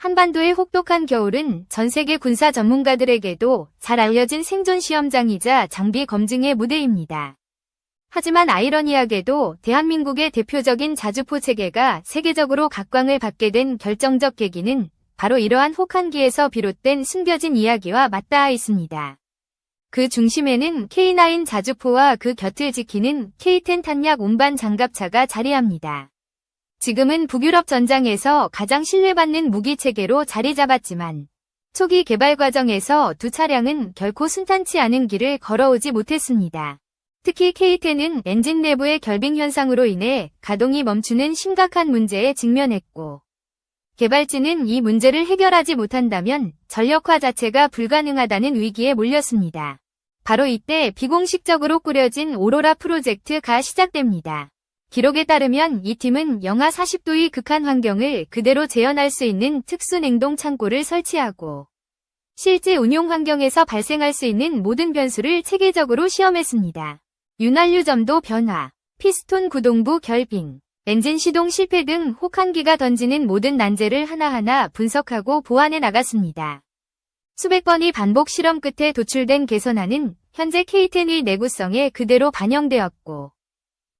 한반도의 혹독한 겨울은 전 세계 군사 전문가들에게도 잘 알려진 생존 시험장이자 장비 검증의 무대입니다. 하지만 아이러니하게도 대한민국의 대표적인 자주포 체계가 세계적으로 각광을 받게 된 결정적 계기는 바로 이러한 혹한기에서 비롯된 숨겨진 이야기와 맞닿아 있습니다. 그 중심에는 K9 자주포와 그 곁을 지키는 K10 탄약 운반 장갑차가 자리합니다. 지금은 북유럽 전장에서 가장 신뢰받는 무기 체계로 자리 잡았지만 초기 개발 과정에서 두 차량은 결코 순탄치 않은 길을 걸어오지 못했습니다. 특히 K10은 엔진 내부의 결빙 현상으로 인해 가동이 멈추는 심각한 문제에 직면했고 개발진은 이 문제를 해결하지 못한다면 전력화 자체가 불가능하다는 위기에 몰렸습니다. 바로 이때 비공식적으로 꾸려진 오로라 프로젝트가 시작됩니다. 기록에 따르면 이 팀은 영하 40도의 극한 환경을 그대로 재현할 수 있는 특수 냉동 창고를 설치하고 실제 운용 환경에서 발생할 수 있는 모든 변수를 체계적으로 시험했습니다. 윤활유 점도 변화, 피스톤 구동부 결빙, 엔진 시동 실패 등 혹한기가 던지는 모든 난제를 하나하나 분석하고 보완해 나갔습니다. 수백 번의 반복 실험 끝에 도출된 개선안은 현재 K10의 내구성에 그대로 반영되었고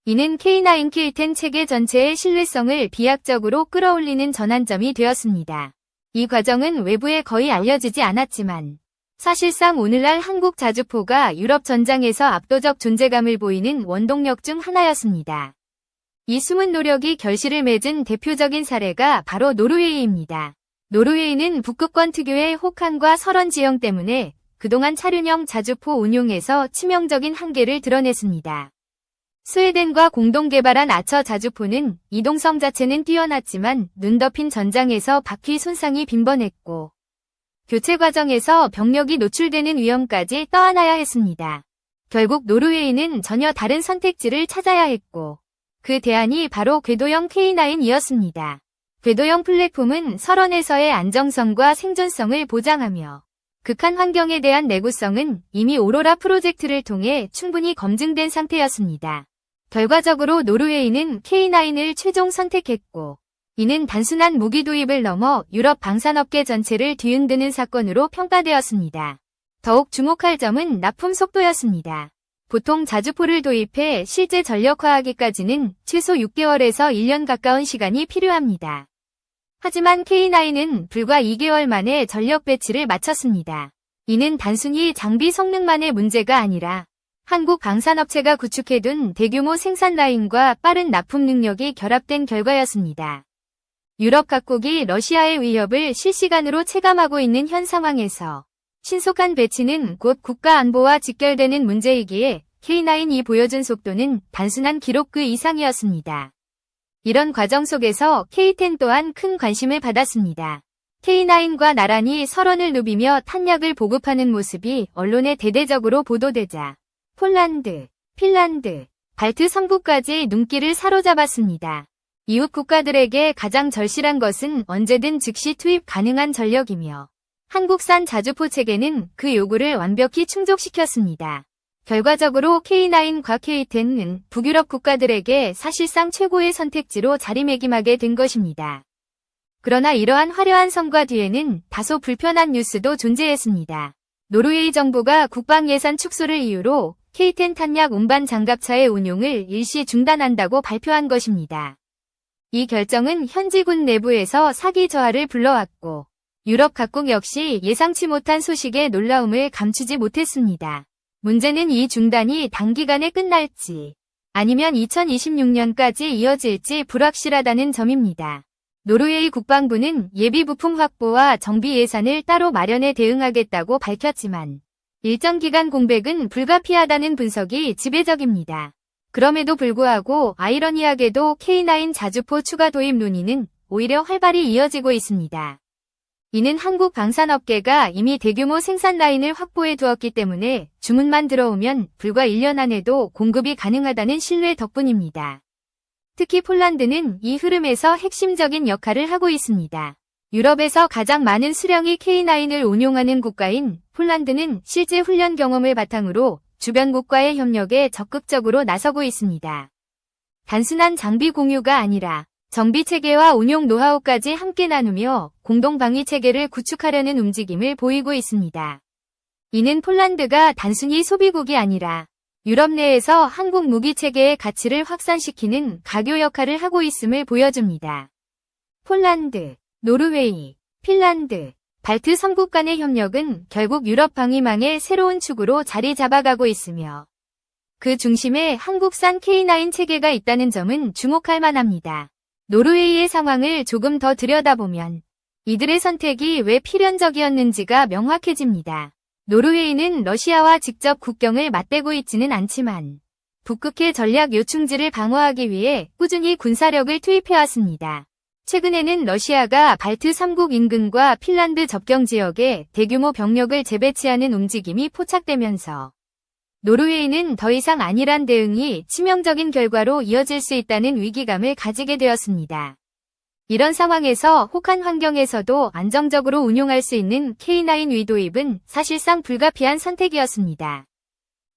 이는 K9 K10 체계 전체의 신뢰성을 비약적으로 끌어올리는 전환점이 되었습니다. 이 과정은 외부에 거의 알려지지 않았지만 사실상 오늘날 한국 자주포가 유럽 전장에서 압도적 존재감을 보이는 원동력 중 하나였습니다. 이 숨은 노력이 결실을 맺은 대표적인 사례가 바로 노르웨이입니다. 노르웨이는 북극권 특유의 혹한과 설원 지형 때문에 그동안 차륜형 자주포 운용에서 치명적인 한계를 드러냈습니다. 스웨덴과 공동 개발한 아처 자주포는 이동성 자체는 뛰어났지만 눈 덮인 전장에서 바퀴 손상이 빈번했고 교체 과정에서 병력이 노출되는 위험까지 떠안아야 했습니다. 결국 노르웨이는 전혀 다른 선택지를 찾아야 했고 그 대안이 바로 궤도형 K9이었습니다. 궤도형 플랫폼은 설원에서의 안정성과 생존성을 보장하며 극한 환경에 대한 내구성은 이미 오로라 프로젝트를 통해 충분히 검증된 상태였습니다. 결과적으로 노르웨이는 K9을 최종 선택했고 이는 단순한 무기 도입을 넘어 유럽 방산업계 전체를 뒤흔드는 사건으로 평가되었습니다. 더욱 주목할 점은 납품 속도였습니다. 보통 자주포를 도입해 실제 전력화하기까지는 최소 6개월에서 1년 가까운 시간이 필요합니다. 하지만 K9은 불과 2개월 만에 전력 배치를 마쳤습니다. 이는 단순히 장비 성능만의 문제가 아니라 한국 방산업체가 구축해둔 대규모 생산 라인과 빠른 납품 능력이 결합된 결과였습니다. 유럽 각국이 러시아의 위협을 실시간으로 체감하고 있는 현 상황에서 신속한 배치는 곧 국가 안보와 직결되는 문제이기에 K9이 보여준 속도는 단순한 기록 그 이상이었습니다. 이런 과정 속에서 K10 또한 큰 관심을 받았습니다. K9과 나란히 설원을 누비며 탄약을 보급하는 모습이 언론에 대대적으로 보도되자 폴란드, 핀란드, 발트 성부까지 눈길을 사로잡았습니다. 이웃 국가들에게 가장 절실한 것은 언제든 즉시 투입 가능한 전력이며 한국산 자주포 체계는 그 요구를 완벽히 충족시켰습니다. 결과적으로 K9과 K10은 북유럽 국가들에게 사실상 최고의 선택지로 자리매김하게 된 것입니다. 그러나 이러한 화려한 성과 뒤에는 다소 불편한 뉴스도 존재했습니다. 노르웨이 정부가 국방 예산 축소를 이유로 K10 탄약 운반 장갑차의 운용을 일시 중단한다고 발표한 것입니다. 이 결정은 현지군 내부에서 사기 저하를 불러왔고 유럽 각국 역시 예상치 못한 소식에 놀라움을 감추지 못했습니다. 문제는 이 중단이 단기간에 끝날지 아니면 2026년까지 이어질지 불확실하다는 점입니다. 노르웨이 국방부는 예비 부품 확보와 정비 예산을 따로 마련해 대응하겠다고 밝혔지만 일정 기간 공백은 불가피하다는 분석이 지배적입니다. 그럼에도 불구하고 아이러니하게도 K9 자주포 추가 도입 논의는 오히려 활발히 이어지고 있습니다. 이는 한국 방산업계가 이미 대규모 생산 라인을 확보해 두었기 때문에 주문만 들어오면 불과 1년 안에도 공급이 가능하다는 신뢰 덕분입니다. 특히 폴란드는 이 흐름에서 핵심적인 역할을 하고 있습니다. 유럽에서 가장 많은 수령이 K9을 운용하는 국가인 폴란드는 실제 훈련 경험을 바탕으로 주변국과의 협력에 적극적으로 나서고 있습니다. 단순한 장비 공유가 아니라 정비 체계와 운용 노하우까지 함께 나누며 공동 방위 체계를 구축하려는 움직임을 보이고 있습니다. 이는 폴란드가 단순히 소비국이 아니라 유럽 내에서 한국 무기 체계의 가치를 확산시키는 가교 역할을 하고 있음을 보여줍니다. 폴란드, 노르웨이, 핀란드, 발트 3국 간의 협력은 결국 유럽 방위망의 새로운 축으로 자리 잡아가고 있으며 그 중심에 한국산 K9 체계가 있다는 점은 주목할 만합니다. 노르웨이의 상황을 조금 더 들여다보면 이들의 선택이 왜 필연적이었는지가 명확해집니다. 노르웨이는 러시아와 직접 국경을 맞대고 있지는 않지만 북극해 전략 요충지를 방어하기 위해 꾸준히 군사력을 투입해왔습니다. 최근에는 러시아가 발트 3국 인근과 핀란드 접경 지역에 대규모 병력을 재배치하는 움직임이 포착되면서 노르웨이는 더 이상 안일한 대응이 치명적인 결과로 이어질 수 있다는 위기감을 가지게 되었습니다. 이런 상황에서 혹한 환경에서도 안정적으로 운용할 수 있는 K9 위도입은 사실상 불가피한 선택이었습니다.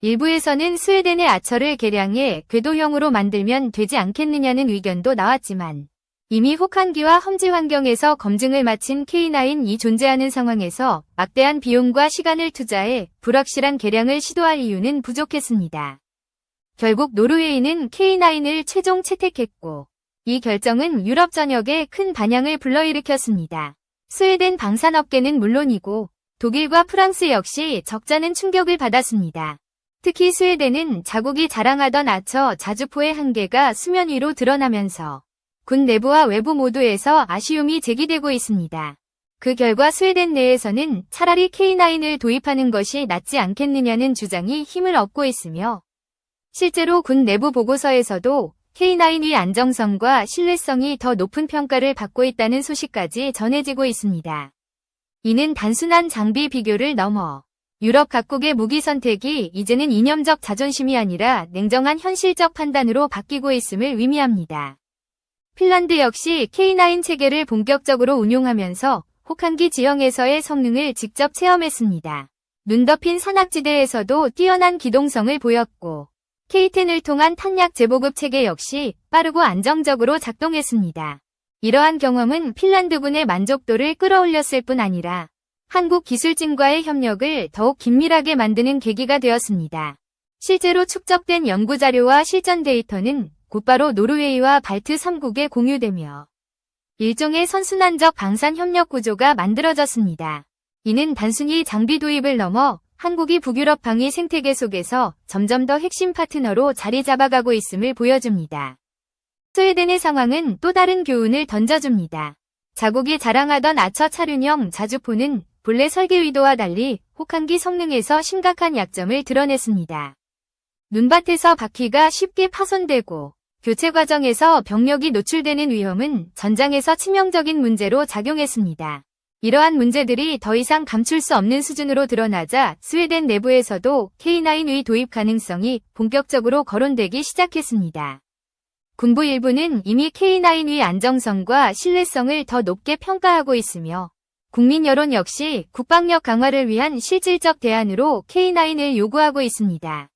일부에서는 스웨덴의 아처를 개량해 궤도형으로 만들면 되지 않겠느냐는 의견도 나왔지만 이미 혹한기와 험지 환경에서 검증을 마친 K9이 존재하는 상황에서 막대한 비용과 시간을 투자해 불확실한 개량을 시도할 이유는 부족했습니다. 결국 노르웨이는 K9을 최종 채택했고 이 결정은 유럽 전역에 큰 반향을 불러일으켰습니다. 스웨덴 방산업계는 물론이고 독일과 프랑스 역시 적잖은 충격을 받았습니다. 특히 스웨덴은 자국이 자랑하던 아처 자주포의 한계가 수면 위로 드러나면서 군 내부와 외부 모두에서 아쉬움이 제기되고 있습니다. 그 결과 스웨덴 내에서는 차라리 K9을 도입하는 것이 낫지 않겠느냐는 주장이 힘을 얻고 있으며 실제로 군 내부 보고서에서도 K9의 안정성과 신뢰성이 더 높은 평가를 받고 있다는 소식까지 전해지고 있습니다. 이는 단순한 장비 비교를 넘어 유럽 각국의 무기 선택이 이제는 이념적 자존심이 아니라 냉정한 현실적 판단으로 바뀌고 있음을 의미합니다. 핀란드 역시 K9 체계를 본격적으로 운용하면서 혹한기 지형에서의 성능을 직접 체험했습니다. 눈 덮인 산악지대에서도 뛰어난 기동성을 보였고 K10을 통한 탄약 재보급 체계 역시 빠르고 안정적으로 작동했습니다. 이러한 경험은 핀란드군의 만족도를 끌어올렸을 뿐 아니라 한국 기술진과의 협력을 더욱 긴밀하게 만드는 계기가 되었습니다. 실제로 축적된 연구자료와 실전 데이터는 곧바로 노르웨이와 발트 3국에 공유되며 일종의 선순환적 방산 협력 구조가 만들어졌습니다. 이는 단순히 장비 도입을 넘어 한국이 북유럽 방위 생태계 속에서 점점 더 핵심 파트너로 자리 잡아가고 있음을 보여줍니다. 스웨덴의 상황은 또 다른 교훈을 던져줍니다. 자국이 자랑하던 아처 차륜형 자주포는 본래 설계 의도와 달리 혹한기 성능에서 심각한 약점을 드러냈습니다. 눈밭에서 바퀴가 쉽게 파손되고 교체 과정에서 병력이 노출되는 위험은 전장에서 치명적인 문제로 작용했습니다. 이러한 문제들이 더 이상 감출 수 없는 수준으로 드러나자 스웨덴 내부에서도 K9의 도입 가능성이 본격적으로 거론되기 시작했습니다. 군부 일부는 이미 K9의 안정성과 신뢰성을 더 높게 평가하고 있으며 국민 여론 역시 국방력 강화를 위한 실질적 대안으로 K9을 요구하고 있습니다.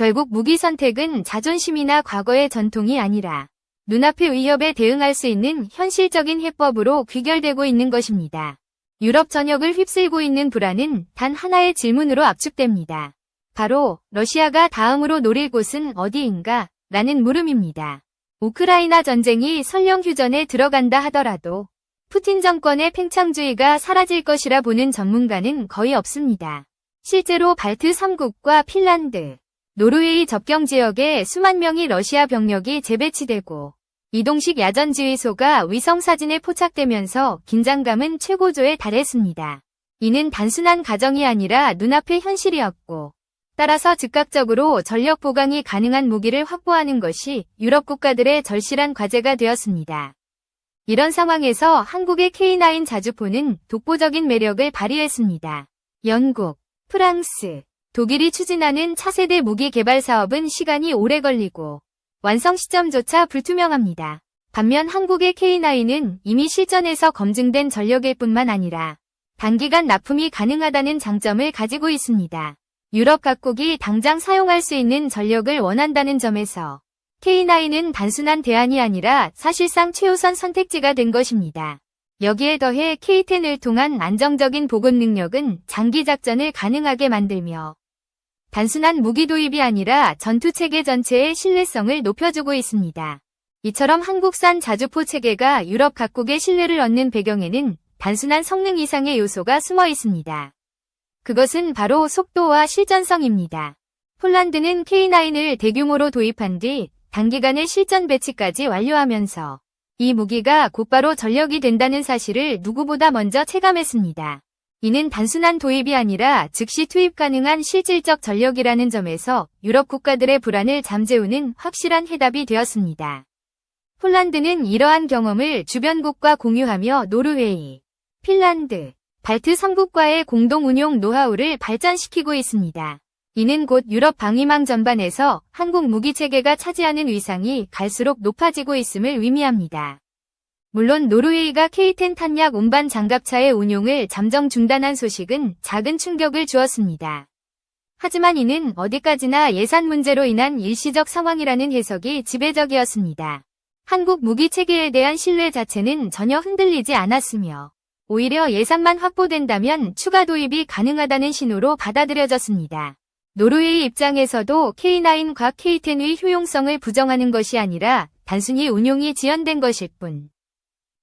결국 무기 선택은 자존심이나 과거의 전통이 아니라 눈앞의 위협에 대응할 수 있는 현실적인 해법으로 귀결되고 있는 것입니다. 유럽 전역을 휩쓸고 있는 불안은 단 하나의 질문으로 압축됩니다. 바로 러시아가 다음으로 노릴 곳은 어디인가? 라는 물음입니다. 우크라이나 전쟁이 설령 휴전에 들어간다 하더라도 푸틴 정권의 팽창주의가 사라질 것이라 보는 전문가는 거의 없습니다. 실제로 발트 3국과 핀란드, 노르웨이 접경 지역에 수만 명의 러시아 병력이 재배치되고 이동식 야전 지휘소가 위성 사진에 포착되면서 긴장감은 최고조에 달했습니다. 이는 단순한 가정이 아니라 눈앞의 현실이었고 따라서 즉각적으로 전력 보강이 가능한 무기를 확보하는 것이 유럽 국가들의 절실한 과제가 되었습니다. 이런 상황에서 한국의 K9 자주포는 독보적인 매력을 발휘했습니다. 영국, 프랑스, 독일이 추진하는 차세대 무기 개발 사업은 시간이 오래 걸리고 완성 시점조차 불투명합니다. 반면 한국의 K9은 이미 실전에서 검증된 전력일 뿐만 아니라 단기간 납품이 가능하다는 장점을 가지고 있습니다. 유럽 각국이 당장 사용할 수 있는 전력을 원한다는 점에서 K9은 단순한 대안이 아니라 사실상 최우선 선택지가 된 것입니다. 여기에 더해 K10을 통한 안정적인 보급 능력은 장기 작전을 가능하게 만들며 단순한 무기 도입이 아니라 전투 체계 전체의 신뢰성을 높여주고 있습니다. 이처럼 한국산 자주포 체계가 유럽 각국의 신뢰를 얻는 배경에는 단순한 성능 이상의 요소가 숨어 있습니다. 그것은 바로 속도와 실전성입니다. 폴란드는 K9을 대규모로 도입한 뒤 단기간에 실전 배치까지 완료하면서 이 무기가 곧바로 전력이 된다는 사실을 누구보다 먼저 체감했습니다. 이는 단순한 도입이 아니라 즉시 투입 가능한 실질적 전력이라는 점에서 유럽 국가들의 불안을 잠재우는 확실한 해답이 되었습니다. 폴란드는 이러한 경험을 주변국과 공유하며 노르웨이, 핀란드, 발트 3국과의 공동 운용 노하우를 발전시키고 있습니다. 이는 곧 유럽 방위망 전반에서 한국 무기 체계가 차지하는 위상이 갈수록 높아지고 있음을 의미합니다. 물론 노르웨이가 K10 탄약 운반 장갑차의 운용을 잠정 중단한 소식은 작은 충격을 주었습니다. 하지만 이는 어디까지나 예산 문제로 인한 일시적 상황이라는 해석이 지배적이었습니다. 한국 무기 체계에 대한 신뢰 자체는 전혀 흔들리지 않았으며 오히려 예산만 확보된다면 추가 도입이 가능하다는 신호로 받아들여졌습니다. 노르웨이 입장에서도 K9과 K10의 효용성을 부정하는 것이 아니라 단순히 운용이 지연된 것일 뿐.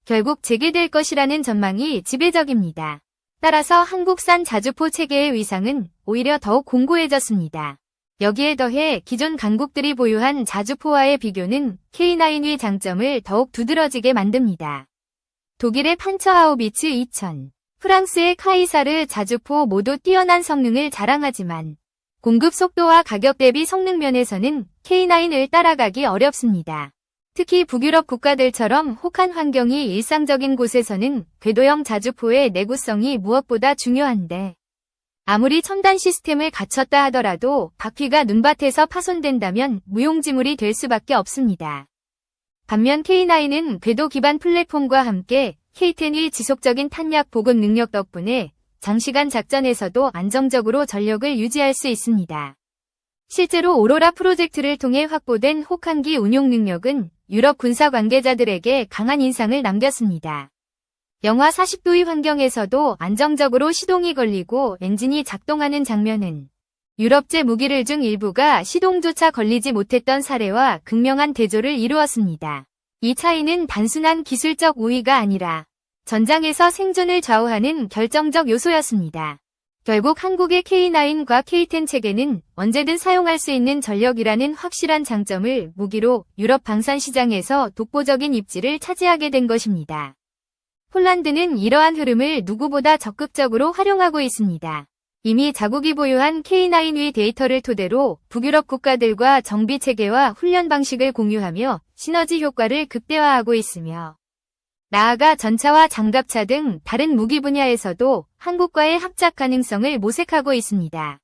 결국 재개될 것이라는 전망이 지배적입니다. 따라서 한국산 자주포 체계의 위상은 오히려 더욱 공고해졌습니다. 여기에 더해 기존 강국들이 보유한 자주포와의 비교는 K9의 장점을 더욱 두드러지게 만듭니다. 독일의 판처하우비츠 2000, 프랑스의 카이사르 자주포 모두 뛰어난 성능을 자랑하지만 공급 속도와 가격 대비 성능 면에서는 K9을 따라가기 어렵습니다. 특히 북유럽 국가들처럼 혹한 환경이 일상적인 곳에서는 궤도형 자주포의 내구성이 무엇보다 중요한데 아무리 첨단 시스템을 갖췄다 하더라도 바퀴가 눈밭에서 파손된다면 무용지물이 될 수밖에 없습니다. 반면 K9은 궤도 기반 플랫폼과 함께 K10의 지속적인 탄약 보급 능력 덕분에 장시간 작전에서도 안정적으로 전력을 유지할 수 있습니다. 실제로 오로라 프로젝트를 통해 확보된 혹한기 운용 능력은 유럽 군사 관계자들에게 강한 인상을 남겼습니다. 영하 40도의 환경에서도 안정적으로 시동이 걸리고 엔진이 작동하는 장면은 유럽제 무기를 중 일부가 시동조차 걸리지 못했던 사례와 극명한 대조를 이루었습니다. 이 차이는 단순한 기술적 우위가 아니라 전장에서 생존을 좌우하는 결정적 요소였습니다. 결국 한국의 K9과 K10 체계는 언제든 사용할 수 있는 전력이라는 확실한 장점을 무기로 유럽 방산 시장에서 독보적인 입지를 차지하게 된 것입니다. 폴란드는 이러한 흐름을 누구보다 적극적으로 활용하고 있습니다. 이미 자국이 보유한 K9의 데이터를 토대로 북유럽 국가들과 정비 체계와 훈련 방식을 공유하며 시너지 효과를 극대화하고 있으며 나아가 전차와 장갑차 등 다른 무기 분야에서도 한국과의 합작 가능성을 모색하고 있습니다.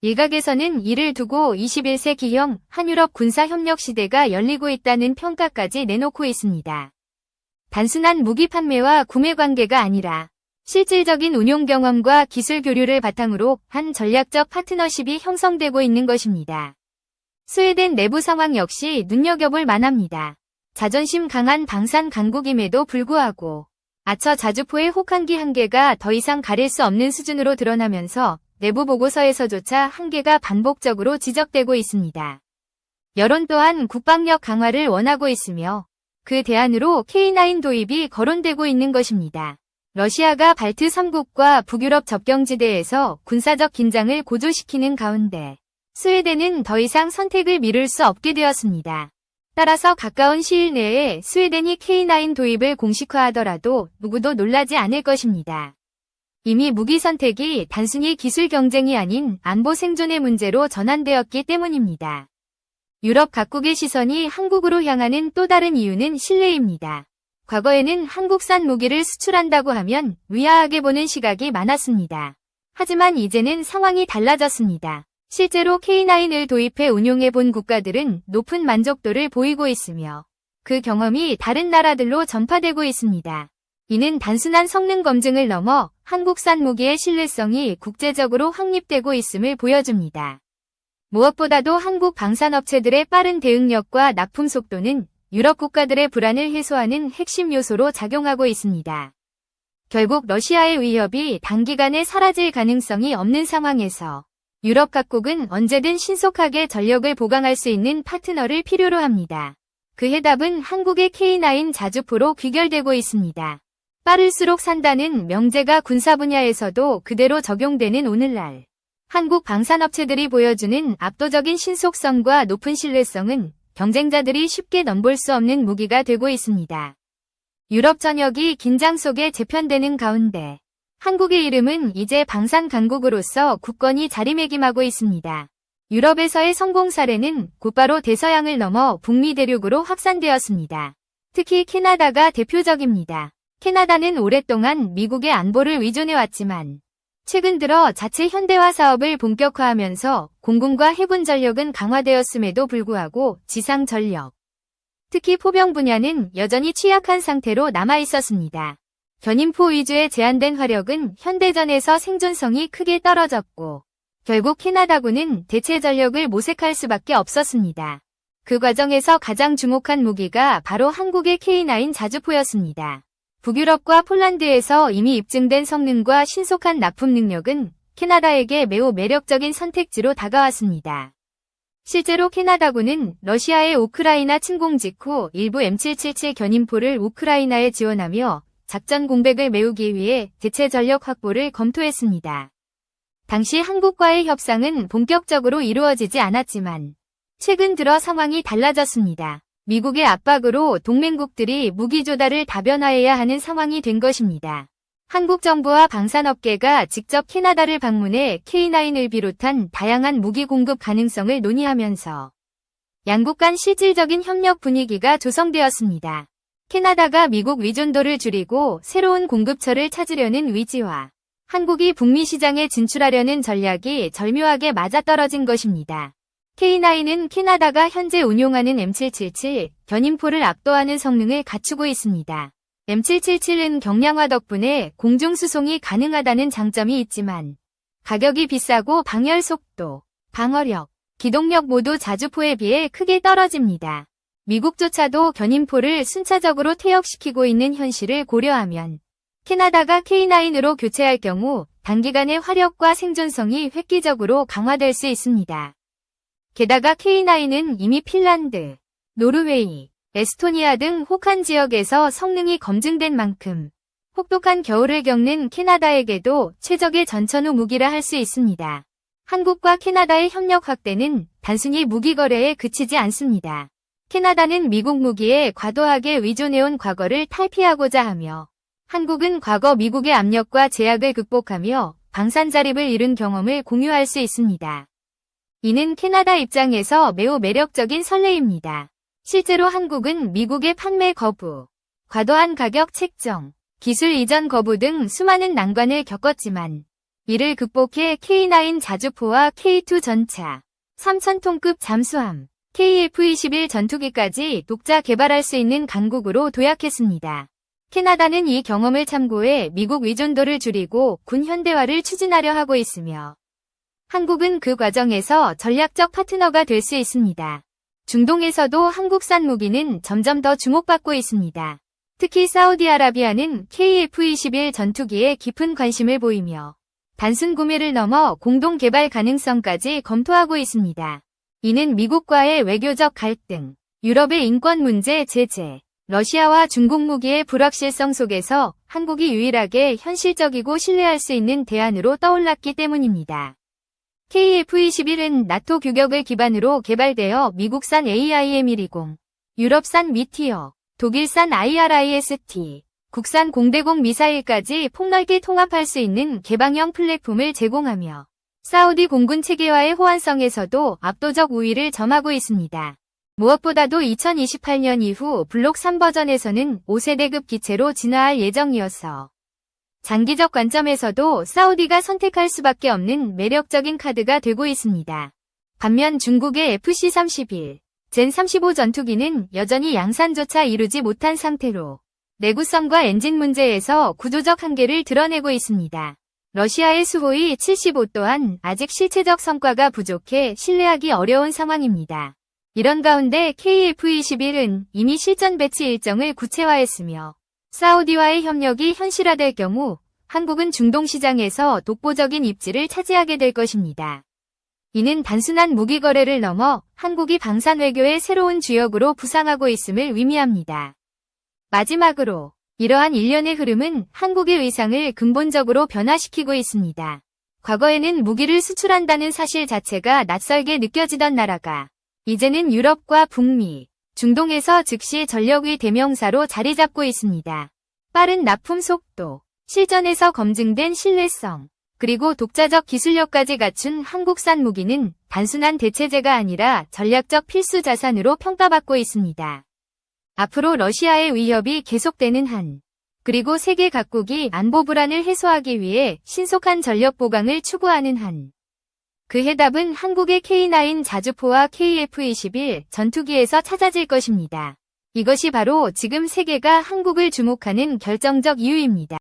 일각에서는 이를 두고 21세기형 한유럽 군사협력 시대가 열리고 있다는 평가까지 내놓고 있습니다. 단순한 무기 판매와 구매 관계가 아니라 실질적인 운용 경험과 기술 교류를 바탕으로 한 전략적 파트너십이 형성되고 있는 것입니다. 스웨덴 내부 상황 역시 눈여겨볼 만합니다. 자존심 강한 방산 강국임에도 불구하고 아처 자주포의 혹한기 한계가 더 이상 가릴 수 없는 수준으로 드러나면서 내부 보고서에서조차 한계가 반복적으로 지적되고 있습니다. 여론 또한 국방력 강화를 원하고 있으며 그 대안으로 K9 도입이 거론되고 있는 것입니다. 러시아가 발트 3국과 북유럽 접경지대에서 군사적 긴장을 고조시키는 가운데 스웨덴은 더 이상 선택을 미룰 수 없게 되었습니다. 따라서 가까운 시일 내에 스웨덴이 K9 도입을 공식화하더라도 누구도 놀라지 않을 것입니다. 이미 무기 선택이 단순히 기술 경쟁이 아닌 안보 생존의 문제로 전환되었기 때문입니다. 유럽 각국의 시선이 한국으로 향하는 또 다른 이유는 신뢰입니다. 과거에는 한국산 무기를 수출한다고 하면 위화하게 보는 시각이 많았습니다. 하지만 이제는 상황이 달라졌습니다. 실제로 K9을 도입해 운용해 본 국가들은 높은 만족도를 보이고 있으며 그 경험이 다른 나라들로 전파되고 있습니다. 이는 단순한 성능 검증을 넘어 한국산 무기의 신뢰성이 국제적으로 확립되고 있음을 보여줍니다. 무엇보다도 한국 방산업체들의 빠른 대응력과 납품 속도는 유럽 국가들의 불안을 해소하는 핵심 요소로 작용하고 있습니다. 결국 러시아의 위협이 단기간에 사라질 가능성이 없는 상황에서 유럽 각국은 언제든 신속하게 전력을 보강할 수 있는 파트너를 필요로 합니다. 그 해답은 한국의 K9 자주포로 귀결되고 있습니다. 빠를수록 산다는 명제가 군사 분야에서도 그대로 적용되는 오늘날 한국 방산업체들이 보여주는 압도적인 신속성과 높은 신뢰성은 경쟁자들이 쉽게 넘볼 수 없는 무기가 되고 있습니다. 유럽 전역이 긴장 속에 재편되는 가운데 한국의 이름은 이제 방산 강국으로서 굳건히 자리매김하고 있습니다. 유럽에서의 성공 사례는 곧바로 대서양을 넘어 북미 대륙으로 확산되었습니다. 특히 캐나다가 대표적입니다. 캐나다는 오랫동안 미국의 안보를 위존해왔지만 최근 들어 자체 현대화 사업을 본격화하면서 공군과 해군 전력은 강화되었음에도 불구하고 지상 전력, 특히 포병 분야는 여전히 취약한 상태로 남아 있었습니다. 견인포 위주의 제한된 화력은 현대전에서 생존성이 크게 떨어졌고 결국 캐나다군은 대체 전력을 모색할 수밖에 없었습니다. 그 과정에서 가장 주목한 무기가 바로 한국의 K9 자주포였습니다. 북유럽과 폴란드에서 이미 입증된 성능과 신속한 납품 능력은 캐나다에게 매우 매력적인 선택지로 다가왔습니다. 실제로 캐나다군은 러시아의 우크라이나 침공 직후 일부 M777 견인포를 우크라이나에 지원하며 작전 공백을 메우기 위해 대체 전력 확보를 검토했습니다. 당시 한국과의 협상은 본격적으로 이루어지지 않았지만 최근 들어 상황이 달라졌습니다. 미국의 압박으로 동맹국들이 무기 조달을 다변화해야 하는 상황이 된 것입니다. 한국 정부와 방산업계가 직접 캐나다를 방문해 K9을 비롯한 다양한 무기 공급 가능성을 논의하면서 양국 간 실질적인 협력 분위기가 조성되었습니다. 캐나다가 미국 위존도를 줄이고 새로운 공급처를 찾으려는 위지와 한국이 북미 시장에 진출하려는 전략이 절묘하게 맞아떨어진 것입니다. K9은 캐나다가 현재 운용하는 M777 견인포를 압도하는 성능을 갖추고 있습니다. M777은 경량화 덕분에 공중 수송이 가능하다는 장점이 있지만 가격이 비싸고 방열 속도, 방어력, 기동력 모두 자주포에 비해 크게 떨어집니다. 미국조차도 견인포를 순차적으로 퇴역시키고 있는 현실을 고려하면 캐나다가 K9으로 교체할 경우 단기간에 화력과 생존성이 획기적으로 강화될 수 있습니다. 게다가 K9은 이미 핀란드, 노르웨이, 에스토니아 등 혹한 지역에서 성능이 검증된 만큼 혹독한 겨울을 겪는 캐나다에게도 최적의 전천후 무기라 할 수 있습니다. 한국과 캐나다의 협력 확대는 단순히 무기 거래에 그치지 않습니다. 캐나다는 미국 무기에 과도하게 의존해온 과거를 탈피하고자 하며 한국은 과거 미국의 압력과 제약을 극복하며 방산 자립을 이룬 경험을 공유할 수 있습니다. 이는 캐나다 입장에서 매우 매력적인 선례입니다. 실제로 한국은 미국의 판매 거부, 과도한 가격 책정, 기술 이전 거부 등 수많은 난관을 겪었지만 이를 극복해 K9 자주포와 K2 전차, 3,000톤급 잠수함, KF-21 전투기까지 독자 개발할 수 있는 강국으로 도약했습니다. 캐나다는 이 경험을 참고해 미국 의존도를 줄이고 군 현대화를 추진하려 하고 있으며 한국은 그 과정에서 전략적 파트너가 될 수 있습니다. 중동에서도 한국산 무기는 점점 더 주목받고 있습니다. 특히 사우디아라비아는 KF-21 전투기에 깊은 관심을 보이며 단순 구매를 넘어 공동 개발 가능성까지 검토하고 있습니다. 이는 미국과의 외교적 갈등, 유럽의 인권 문제 제재, 러시아와 중국 무기의 불확실성 속에서 한국이 유일하게 현실적이고 신뢰할 수 있는 대안으로 떠올랐기 때문입니다. KF-21은 나토 규격을 기반으로 개발되어 미국산 AIM-120, 유럽산 미티어, 독일산 IRIS-T, 국산 공대공 미사일까지 폭넓게 통합할 수 있는 개방형 플랫폼을 제공하며 사우디 공군 체계와의 호환성에서도 압도적 우위를 점하고 있습니다. 무엇보다도 2028년 이후 블록 3버전에서는 5세대급 기체로 진화할 예정이어서 장기적 관점에서도 사우디가 선택할 수밖에 없는 매력적인 카드가 되고 있습니다. 반면 중국의 FC-31, 젠35 전투기는 여전히 양산조차 이루지 못한 상태로 내구성과 엔진 문제에서 구조적 한계를 드러내고 있습니다. 러시아의 수호이 75 또한 아직 실체적 성과가 부족해 신뢰하기 어려운 상황입니다. 이런 가운데 KF-21은 이미 실전 배치 일정을 구체화했으며 사우디와의 협력이 현실화될 경우 한국은 중동 시장에서 독보적인 입지를 차지하게 될 것입니다. 이는 단순한 무기 거래를 넘어 한국이 방산 외교의 새로운 주역으로 부상하고 있음을 의미합니다. 마지막으로 이러한 일련의 흐름은 한국의 의상을 근본적으로 변화시키고 있습니다. 과거에는 무기를 수출한다는 사실 자체가 낯설게 느껴지던 나라가 이제는 유럽과 북미, 중동에서 즉시 전력의 대명사로 자리 잡고 있습니다. 빠른 납품 속도, 실전에서 검증된 신뢰성, 그리고 독자적 기술력까지 갖춘 한국산 무기는 단순한 대체제가 아니라 전략적 필수 자산으로 평가받고 있습니다. 앞으로 러시아의 위협이 계속되는 한, 그리고 세계 각국이 안보 불안을 해소하기 위해 신속한 전력 보강을 추구하는 한, 그 해답은 한국의 K9 자주포와 KF-21 전투기에서 찾아질 것입니다. 이것이 바로 지금 세계가 한국을 주목하는 결정적 이유입니다.